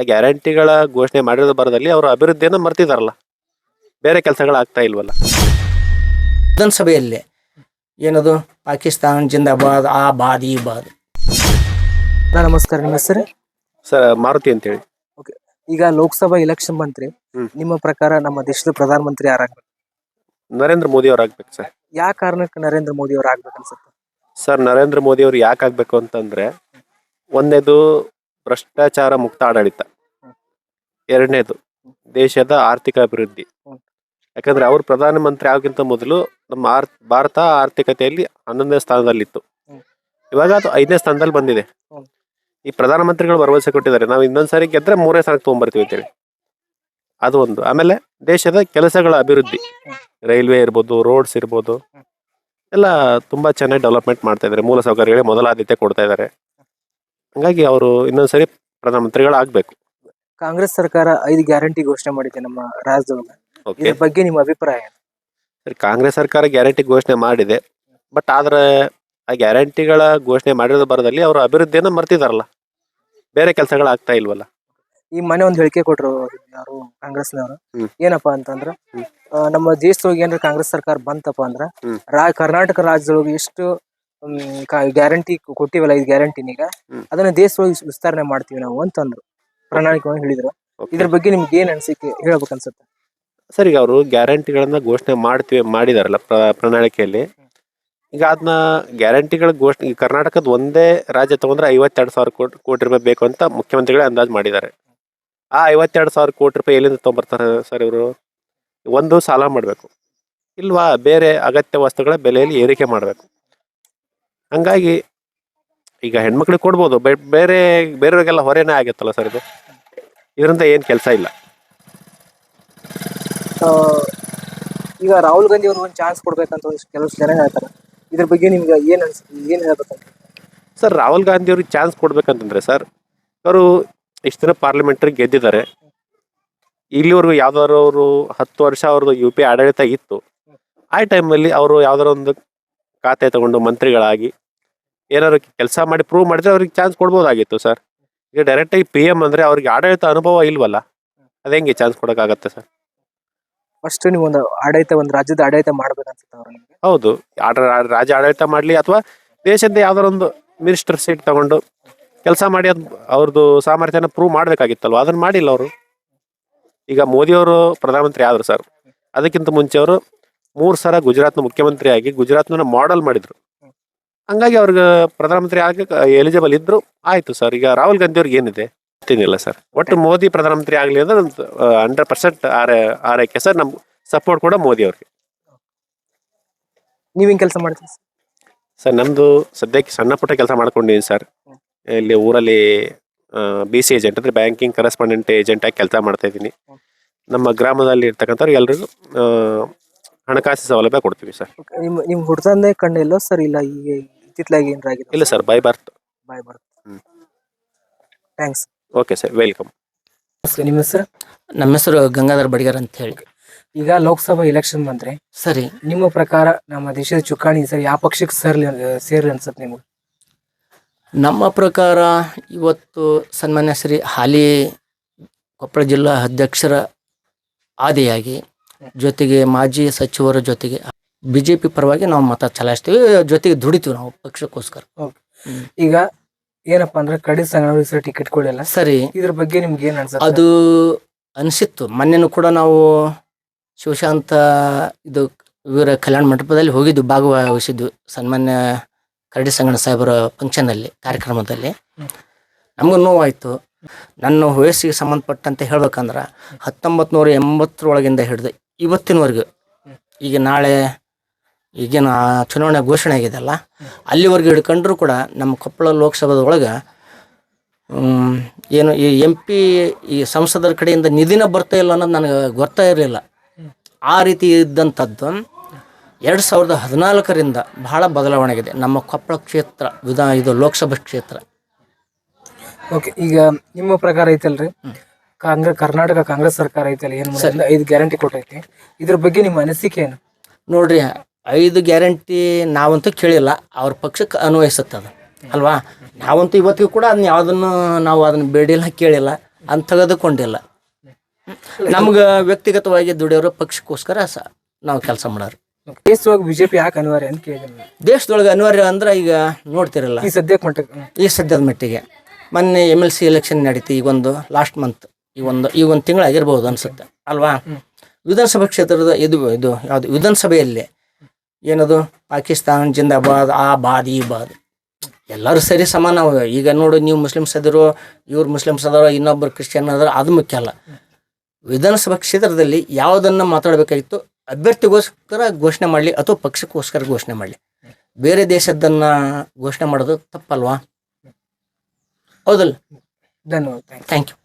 ಆ ಗ್ಯಾರಂಟಿಗಳ ಘೋಷಣೆ ಮಾಡಿರೋ ಬರದಲ್ಲಿ ಅವರು ಅಭಿವೃದ್ಧಿಯನ್ನು ಮರ್ತಿದಾರಲ್ಲ. ಬೇರೆ ಕೆಲಸಗಳಾಗ್ತಾ ಇಲ್ವಲ್ಲ. ವಿಧಾನಸಭೆಯಲ್ಲಿ ಏನದು? ಪಾಕಿಸ್ತಾನ್ ಜಿಂದಾಬಾದ್ ಆ ಬಾದ್ ಈ ಬಾದ್. ಅಣ್ಣ, ನಮಸ್ಕಾರ. ನಿಮ್ಮ ಹೆಸರು? ಸರ್ ಮಾರುತಿ ಅಂತೇಳಿ. ಈಗ ಲೋಕಸಭಾ ಎಲೆಕ್ಷನ್ ಮಂತ್ರಿ ಹ್ಮ್. ನಿಮ್ಮ ಪ್ರಕಾರ ನಮ್ಮ ದೇಶದ ಪ್ರಧಾನಮಂತ್ರಿ ಯಾರಾಗ್ಬೇಕು? ನರೇಂದ್ರ ಮೋದಿ ಅವ್ರು ಆಗ್ಬೇಕು ಸರ್. ಯಾವ ಕಾರಣಕ್ಕೆ ನರೇಂದ್ರ ಮೋದಿ ಅವ್ರು ಆಗ್ಬೇಕು ಅನ್ಸುತ್ತೆ? ಸರ್ ನರೇಂದ್ರ ಮೋದಿ ಅವ್ರು ಯಾಕೆ ಆಗ್ಬೇಕು ಅಂತಂದ್ರೆ ಒಂದೇದು ಭ್ರಷ್ಟಾಚಾರ ಮುಕ್ತ ಆಡಳಿತ. ಎರಡನೇದು, ದೇಶದ ಆರ್ಥಿಕ ಅಭಿವೃದ್ಧಿ. ಯಾಕಂದ್ರೆ ಅವರು ಪ್ರಧಾನಮಂತ್ರಿ ಆಗಿಂತ ಮೊದಲು ನಮ್ಮ ಆರ್, ಭಾರತ ಆರ್ಥಿಕತೆಯಲ್ಲಿ ಹನ್ನೊಂದನೇ ಸ್ಥಾನದಲ್ಲಿತ್ತು. ಇವಾಗ ಅದು ಐದನೇ ಸ್ಥಾನದಲ್ಲಿ ಬಂದಿದೆ. ಈ ಪ್ರಧಾನಮಂತ್ರಿಗಳು ಭರವಸೆ ಕೊಟ್ಟಿದ್ದಾರೆ. ನಾವು ಇನ್ನೊಂದ್ಸರಿ ಗೆದ್ರೆ ಮೂರನೇ ಸ್ಥಾನಕ್ಕೆ ತೊಗೊಂಡ್ಬರ್ತೀವಿ ಅಂತೇಳಿ. ಅದು ಒಂದು. ಆಮೇಲೆ ದೇಶದ ಕೆಲಸಗಳ ಅಭಿವೃದ್ಧಿ. ರೈಲ್ವೆ ಇರ್ಬೋದು, ರೋಡ್ಸ್ ಇರ್ಬೋದು. ಎಲ್ಲ ತುಂಬಾ ಚೆನ್ನಾಗಿ ಡೆವಲಪ್ಮೆಂಟ್ ಮಾಡ್ತಾ ಇದ್ದಾರೆ. ಮೂಲ ಸೌಕರ್ಯಗಳೇ ಮೊದಲ ಆದ್ಯತೆ ಕೊಡ್ತಾ ಇದ್ದಾರೆ. ಹಂಗಾಗಿ ಅವರು ಇನ್ನೊಂದ್ಸರಿ ಪ್ರಧಾನಮಂತ್ರಿಗಳು ಆಗ್ಬೇಕು ಕಾಂಗ್ರೆಸ್ ಸರ್ಕಾರ ಐದು ಗ್ಯಾರಂಟಿ ಘೋಷಣೆ ಮಾಡಿದೆ ನಮ್ಮ ರಾಜ್ಯದೊಳಗೆ ಇದ್ರ ಬಗ್ಗೆ ನಿಮ್ಮ ಅಭಿಪ್ರಾಯ ಏನು? ಸರಿ ಕಾಂಗ್ರೆಸ್ ಸರ್ಕಾರ ಗ್ಯಾರಂಟಿ ಘೋಷಣೆ ಮಾಡಿದೆ ಬಟ್ ಆದ್ರೆ ಆ ಗ್ಯಾರಂಟಿಗಳ ಘೋಷಣೆ ಮಾಡಿರೋ ಬರದಲ್ಲಿ ಅವರು ಅಭಿವೃದ್ಧಿಯನ್ನ ಮರ್ತಿದಾರಲ್ಲ ಬೇರೆ ಕೆಲಸಗಳು ಆಗ್ತಾ ಇಲ್ವಲ್ಲ ಈ ಮನೆ ಒಂದು ಹೇಳಿಕೆ ಕೊಟ್ರು ಯಾರು ಕಾಂಗ್ರೆಸ್ನವರು ಹ್ಮ್. ಏನಪ್ಪಾ ಅಂತಂದ್ರ ಆ, ನಮ್ಮ ದೇಶದೊಳಗೆ ಏನಾರ ಕಾಂಗ್ರೆಸ್ ಸರ್ಕಾರ ಬಂತಪ್ಪ ಅಂದ್ರ ಹ್ಮ್. ರಾ ಕರ್ನಾಟಕ ರಾಜ್ಯದೊಳಗೆ ಎಷ್ಟು ಗ್ಯಾರಂಟಿ ಕೊಟ್ಟಿವಲ್ಲ ಐದು ಗ್ಯಾರಂಟಿನೀಗ ಹ್ಮ್. ಅದನ್ನ ದೇಶದೊಳಗೆ ವಿಸ್ತರಣೆ ಮಾಡ್ತೀವಿ ನಾವು ಅಂತಂದ್ರು ಪ್ರಣಾಳಿಕೆ ಹೇಳಿದ್ರು. ಇದ್ರ ಬಗ್ಗೆ ನಿಮ್ಗೆ ಏನ್ ಅನ್ಸಿಕೆ ಹೇಳ್ಬೇಕು ಅನ್ಸುತ್ತೆ? ಸರ್ ಈಗ ಅವರು ಗ್ಯಾರಂಟಿಗಳನ್ನ ಘೋಷಣೆ ಮಾಡ್ತೀವಿ ಮಾಡಿದಾರಲ್ಲ ಪ್ರ- ಪ್ರಣಾಳಿಕೆಯಲ್ಲಿ. ಈಗ ಅದನ್ನ ಗ್ಯಾರಂಟಿಗಳ ಘೋಷಣೆ ಈ ಕರ್ನಾಟಕದ ಒಂದೇ ರಾಜ್ಯ ತಗೊಂಡ್ರೆ ಐವತ್ತೆರಡು ಸಾವಿರ ಕೋಟಿ ಕೋಟಿ ರೂಪಾಯಿ ಬೇಕು ಅಂತ ಮುಖ್ಯಮಂತ್ರಿಗಳೇ ಅಂದಾಜು ಮಾಡಿದ್ದಾರೆ. ಆ ಐವತ್ತೆರಡು ಸಾವಿರ ಕೋಟಿ ರೂಪಾಯಿ ಎಲ್ಲಿಂದ ತೊಗೊಂಬರ್ತಾರೆ ಸರ್ ಇವರು? ಒಂದು ಸಾಲ ಮಾಡಬೇಕು. ಇಲ್ವಾ? ಬೇರೆ ಅಗತ್ಯ ವಸ್ತುಗಳ ಬೆಲೆಯಲ್ಲಿ ಏರಿಕೆ ಮಾಡಬೇಕು. ಹಂಗಾಗಿ ಈಗ ಹೆಣ್ಮಕ್ಳಿಗೆ ಕೊಡ್ಬೋದು. ಬಟ್ ಬೇರೆ ಬೇರೆಯವ್ರಿಗೆಲ್ಲ ಹೊರೆನೇ ಆಗುತ್ತಲ್ಲ ಸರ್ ಇದು? ಇದರಿಂದ ಏನು ಕೆಲಸ ಇಲ್ಲ. ಆ, ಈಗ ರಾಹುಲ್ ಗಾಂಧಿ ಅವ್ರಿಗೆ ಒಂದು ಚಾನ್ಸ್ ಕೊಡ್ಬೇಕಂತ ಒಂದಿಷ್ಟು ಕೆಲವು ಜನ ಹೇಳ್ತಾರೆ. ಇದ್ರ ಬಗ್ಗೆ ನಿಮ್ಗೆ ಏನ್ ಅನ್ಸುತ್ತೆ ಏನ್ ಹೇಳ್ಬೇಕಂತ ಸರ್ ರಾಹುಲ್ ಗಾಂಧಿ ಅವ್ರಿಗೆ ಚಾನ್ಸ್ ಕೊಡ್ಬೇಕಂತಂದ್ರೆ ಸರ್ ಅವರು ಇಷ್ಟು ದಿನ ಪಾರ್ಲಿಮೆಂಟ್ರಿಗೆ ಗೆದ್ದಿದ್ದಾರೆ. ಇಲ್ಲಿವರೆಗೂ ಯಾವ್ದಾದ್ರು ಅವರು ಹತ್ತು ವರ್ಷ ಅವ್ರದ್ದು ಯು ಪಿ ಆಡಳಿತ ಇತ್ತು. ಆ ಟೈಮಲ್ಲಿ ಅವರು ಯಾವ್ದಾರ ಒಂದು ಖಾತೆ ತಗೊಂಡು ಮಂತ್ರಿಗಳಾಗಿ ಏನಾದ್ರು ಕೆಲಸ ಮಾಡಿ ಪ್ರೂವ್ ಮಾಡಿದ್ರೆ ಅವ್ರಿಗೆ ಚಾನ್ಸ್ ಕೊಡ್ಬೋದಾಗಿತ್ತು ಸರ್ ಈಗ ಡೈರೆಕ್ಟಾಗಿ ಪಿ ಎಂ ಅಂದ್ರೆ ಅವ್ರಿಗೆ ಆಡಳಿತ ಅನುಭವ ಇಲ್ವಲ್ಲ? ಅದ ಹೆಂಗೆ ಚಾನ್ಸ್ ಕೊಡೋಕ್ಕಾಗತ್ತೆ ಸರ್ ಫಸ್ಟ್ ನೀವು ಒಂದು ಆಡಳಿತ ಒಂದು ರಾಜ್ಯದ ಆಡಳಿತ ಮಾಡ್ಬೇಕನ್ಸುತ್ತೆ ಅವ್ರು ನಿಮ್ಗೆ. ಹೌದು. ಆಡ ರಾಜ್ಯ ಆಡಳಿತ ಮಾಡಲಿ ಅಥವಾ ದೇಶದ ಯಾವ್ದಾರ ಒಂದು ಮಿನಿಸ್ಟರ್ ಸೀಟ್ ತಗೊಂಡು ಕೆಲಸ ಮಾಡಿ ಅದ್ ಅವ್ರದ್ದು ಸಾಮರ್ಥ್ಯನ ಪ್ರೂವ್ ಮಾಡಬೇಕಾಗಿತ್ತಲ್ವ? ಅದನ್ನ ಮಾಡಿಲ್ಲ ಅವರು. ಈಗ ಮೋದಿ ಅವರು ಪ್ರಧಾನಮಂತ್ರಿ ಆದ್ರು ಸರ್ ಅದಕ್ಕಿಂತ ಮುಂಚೆ ಅವರು ಮೂರು ಸಲ ಗುಜರಾತ್ನ ಮುಖ್ಯಮಂತ್ರಿ ಆಗಿ ಗುಜರಾತ್ನ ಮಾಡೆಲ್ ಮಾಡಿದ್ರು. ಹಂಗಾಗಿ ಅವ್ರಿಗೆ ಪ್ರಧಾನಮಂತ್ರಿ ಆಗಕ್ಕೆ ಎಲಿಜಿಬಲ್ ಇದ್ರು ಆಯ್ತು ಸರ್ ಈಗ ರಾಹುಲ್ ಗಾಂಧಿ ಅವ್ರಿಗೆ ಏನಿದೆ ತಿನ್ನಿಲ್ಲ ಸರ್ ಒಟ್ಟು ಮೋದಿ ಪ್ರಧಾನಮಂತ್ರಿ ಆಗಲಿ ಅಂದ್ರೆ ಹಂಡ್ರೆಡ್ ಪರ್ಸೆಂಟ್ ಆರ ಆರೈಕೆ ಸರ್ ನಮ್ ಸಪೋರ್ಟ್ ಕೂಡ ಮೋದಿ ಅವ್ರಿಗೆ. ನೀವೇನ್ ಕೆಲಸ ಮಾಡ್ತೀರಿ ಸರ್ ನಮ್ದು ಸದ್ಯಕ್ಕೆ ಸಣ್ಣ ಪುಟ್ಟ ಕೆಲಸ ಮಾಡ್ಕೊಂಡಿದ್ದೀನಿ ಸರ್ ಇಲ್ಲಿ ಊರಲ್ಲಿ ಬಿ ಸಿ ಏಜೆಂಟ್ ಅಂದ್ರೆ ಬ್ಯಾಂಕಿಂಗ್ ಕರೆಸ್ಪಾಂಡೆಂಟ್ ಏಜೆಂಟ್ ಆಗಿ ಕೆಲಸ ಮಾಡ್ತಾ ಇದ್ದೀನಿ. ನಮ್ಮ ಗ್ರಾಮದಲ್ಲಿ ಇರ್ತಕ್ಕಂಥವ್ರು ಎಲ್ರಿಗೂ ಹಣಕಾಸು ಸೌಲಭ್ಯ ಕೊಡ್ತೀವಿ ಸರ್ ನಿಮ್ಮ ನಿಮ್ ನಿಮ್ ಹುಡ್ದಂದೇ ಕಣ್ಣಿಲ್ಲ ಸರ್ ಇಲ್ಲ ಈಗ ಇತ್ತಿತ್ಲಾಗಿ ಆಗಿದೆ ಇಲ್ಲ sir by birth. By birth. Hmm. Thanks okay sir welcome. ನಿಮ್ಮ ಹೆಸರು? ನಮ್ಮ ಹೆಸರು ಗಂಗಾಧರ್ ಬಡಿಗರ್ ಅಂತ ಹೇಳಿ. ಈಗ ಲೋಕಸಭಾ ಎಲೆಕ್ಷನ್ ಬಂದ್ರೆ ಸರಿ. ನಿಮ್ಮ ಪ್ರಕಾರ ನಮ್ಮ ದೇಶದ ಚುಕ್ಕಾಣಿ ಸರ್ ಯಾವ ಪಕ್ಷಕ್ಕೆ ಸೇರ್ಲಿ ಸೇರ್ಲಿ ಅನ್ಸುತ್ತೆ ನಿಮ್ಗೆ? ನಮ್ಮ ಪ್ರಕಾರ ಇವತ್ತು ಸನ್ಮಾನ್ಯ ಶ್ರೀ ಹಾಲಿ ಕೊಪ್ಪಳ ಜಿಲ್ಲಾ ಅಧ್ಯಕ್ಷರ ಆದಿಯಾಗಿ ಜೊತೆಗೆ ಮಾಜಿ ಸಚಿವರ ಜೊತೆಗೆ ಬಿ ಜೆ ಪಿ ಪರವಾಗಿ ನಾವು ಮತ ಚಲಾಯಿಸ್ತೀವಿ ಜೊತೆಗೆ ದುಡಿತೀವಿ ನಾವು ಪಕ್ಷಕ್ಕೋಸ್ಕರ. ಈಗ ಏನಪ್ಪಾ ಅಂದ್ರೆ ಕಡಿ ಸಂಘ ಸರ್ ಟಿಕೆಟ್ ಕೊಡಲ್ಲ. ಸರಿ. ಇದ್ರ ಬಗ್ಗೆ ನಿಮ್ಗೆ ಏನ್ ಅನ್ಸುತ್ತೆ? ಅದು ಅನಿಸಿತ್ತು. ಮೊನ್ನೆನೂ ಕೂಡ ನಾವು ಶಿವಶಾಂತ ಇದು ಇವರ ಕಲ್ಯಾಣ ಮಂಟಪದಲ್ಲಿ ಹೋಗಿದ್ದು ಭಾಗವಹಿಸಿದ್ದು ಸನ್ಮಾನ್ಯ ಕರಡಿ ಸಂಗಣ ಸಾಹೇಬರ ಫಂಕ್ಷನಲ್ಲಿ ಕಾರ್ಯಕ್ರಮದಲ್ಲಿ. ನಮಗೂ ನೋವಾಯಿತು. ನನ್ನ ವಯಸ್ಸಿಗೆ ಸಂಬಂಧಪಟ್ಟಂತೆ ಹೇಳ್ಬೇಕಂದ್ರೆ ಹತ್ತೊಂಬತ್ತು ನೂರ ಎಂಬತ್ತರೊಳಗಿಂದ ಹಿಡಿದು ಇವತ್ತಿನವರೆಗೂ. ಈಗ ನಾಳೆ ಈಗೇನು ಆ ಚುನಾವಣೆ ಘೋಷಣೆ ಆಗಿದೆಲ್ಲ ಅಲ್ಲಿವರೆಗೂ ಹಿಡ್ಕೊಂಡ್ರು ಕೂಡ ನಮ್ಮ ಕೊಪ್ಪಳ ಲೋಕಸಭಾದ ಒಳಗೆ ಏನು ಈ ಎಂ ಪಿ ಈ ಸಂಸದರ ಕಡೆಯಿಂದ ನಿಧಿನ ಬರ್ತಾ ಇಲ್ಲ ಅನ್ನೋದು ನನಗೆ ಗೊತ್ತಾ ಇರಲಿಲ್ಲ. ಆ ರೀತಿ ಇದ್ದಂಥದ್ದು ಎರಡು ಸಾವಿರದ ಹದಿನಾಲ್ಕರಿಂದ ಬಹಳ ಬದಲಾವಣೆ ಆಗಿದೆ ನಮ್ಮ ಕೊಪ್ಪಳ ಕ್ಷೇತ್ರ ವಿಧಾನ ಇದು ಲೋಕಸಭಾ ಕ್ಷೇತ್ರ. ಓಕೆ ಈಗ ನಿಮ್ಮ ಪ್ರಕಾರ ಐತಲ್ರಿ? ಕಾಂಗ್ರೆಸ್ ಕರ್ನಾಟಕ ಕಾಂಗ್ರೆಸ್ ಸರ್ಕಾರ ಐತಲ್ಲ ಏನು ಐದು ಗ್ಯಾರಂಟಿ ಕೊಟ್ಟೈತಿ. ಇದ್ರ ಬಗ್ಗೆ ನಿಮ್ಮ ಅನಿಸಿಕೆ ಏನು? ನೋಡ್ರಿ ಐದು ಗ್ಯಾರಂಟಿ ನಾವಂತೂ ಕೇಳಿಲ್ಲ. ಅವ್ರ ಪಕ್ಷಕ್ಕೆ ಅನ್ವಯಿಸುತ್ತೆ ಅದು. ಅಲ್ವಾ? ನಾವಂತೂ ಇವತ್ತಿಗೂ ಕೂಡ ಅದನ್ನ ಯಾವುದನ್ನು ನಾವು ಅದನ್ನ ಬೇಡಿಲ್ಲ ಕೇಳಿಲ್ಲ ಅಂತ ತೆಗೆದುಕೊಂಡಿಲ್ಲ. ನಮ್ಗೆ ವ್ಯಕ್ತಿಗತವಾಗಿ ದುಡಿಯೋರು ಪಕ್ಷಕ್ಕೋಸ್ಕರ ಸ ನಾವು ಕೆಲಸ ಮಾಡೋರು. ದೇಶದೊಳಗೆ ಬಿಜೆಪಿ ಯಾಕೆ ಅನಿವಾರ್ಯ ಅಂತ ಕೇಳಿದ್ವಿ ದೇಶದೊಳಗೆ ಅನಿವಾರ್ಯ ಅಂದ್ರೆ ಈಗ ನೋಡ್ತಿರಲ್ಲ. ಈ ಸದ್ಯಕ್ಕೆ ಮಟ್ಟಕ್ಕೆ ಈ ಸದ್ಯದ ಮಟ್ಟಿಗೆ. ಮೊನ್ನೆ ಎಂ ಎಲ್ ಸಿ ಎಲೆಕ್ಷನ್ ನಡೀತಿ ಈಗೊಂದು ಲಾಸ್ಟ್ ಮಂತ್ ಈ ಒಂದು ಈ ಒಂದು ತಿಂಗಳಾಗಿರ್ಬೋದು ಅನ್ಸುತ್ತೆ. ಅಲ್ವಾ? ವಿಧಾನಸಭಾ ಕ್ಷೇತ್ರದ ಇದು ಇದು ಯಾವುದು ವಿಧಾನಸಭೆಯಲ್ಲಿ ಏನದು? ಪಾಕಿಸ್ತಾನ್ ಜಿಂದಾಬಾದ್ ಆ ಬಾದ್ ಈ ಬಾದ್. ಎಲ್ಲರೂ ಸರಿ ಸಮಾನ ಈಗ ನೋಡು ನೀವು ಮುಸ್ಲಿಮ್ಸ್ ಅದಿರೋ ಇವ್ರು ಮುಸ್ಲಿಮ್ಸ್ ಅದಾರ ಇನ್ನೊಬ್ಬರು ಕ್ರಿಶ್ಚಿಯನ್ ಅದಾರ ಅದು ಮುಖ್ಯ ಅಲ್ಲ. ವಿಧಾನಸಭಾ ಕ್ಷೇತ್ರದಲ್ಲಿ ಯಾವುದನ್ನು ಮಾತಾಡಬೇಕಾಗಿತ್ತು ಅಭ್ಯರ್ಥಿಗೋಸ್ಕರ ಘೋಷಣೆ ಮಾಡಲಿ ಅಥವಾ ಪಕ್ಷಕ್ಕೋಸ್ಕರ ಘೋಷಣೆ ಮಾಡಲಿ. ಬೇರೆ ದೇಶದ್ದನ್ನು ಘೋಷಣೆ ಮಾಡೋದು ತಪ್ಪಲ್ವಾ? ಹೌದಲ್ಲ? ಧನ್ಯವಾದ. Thank you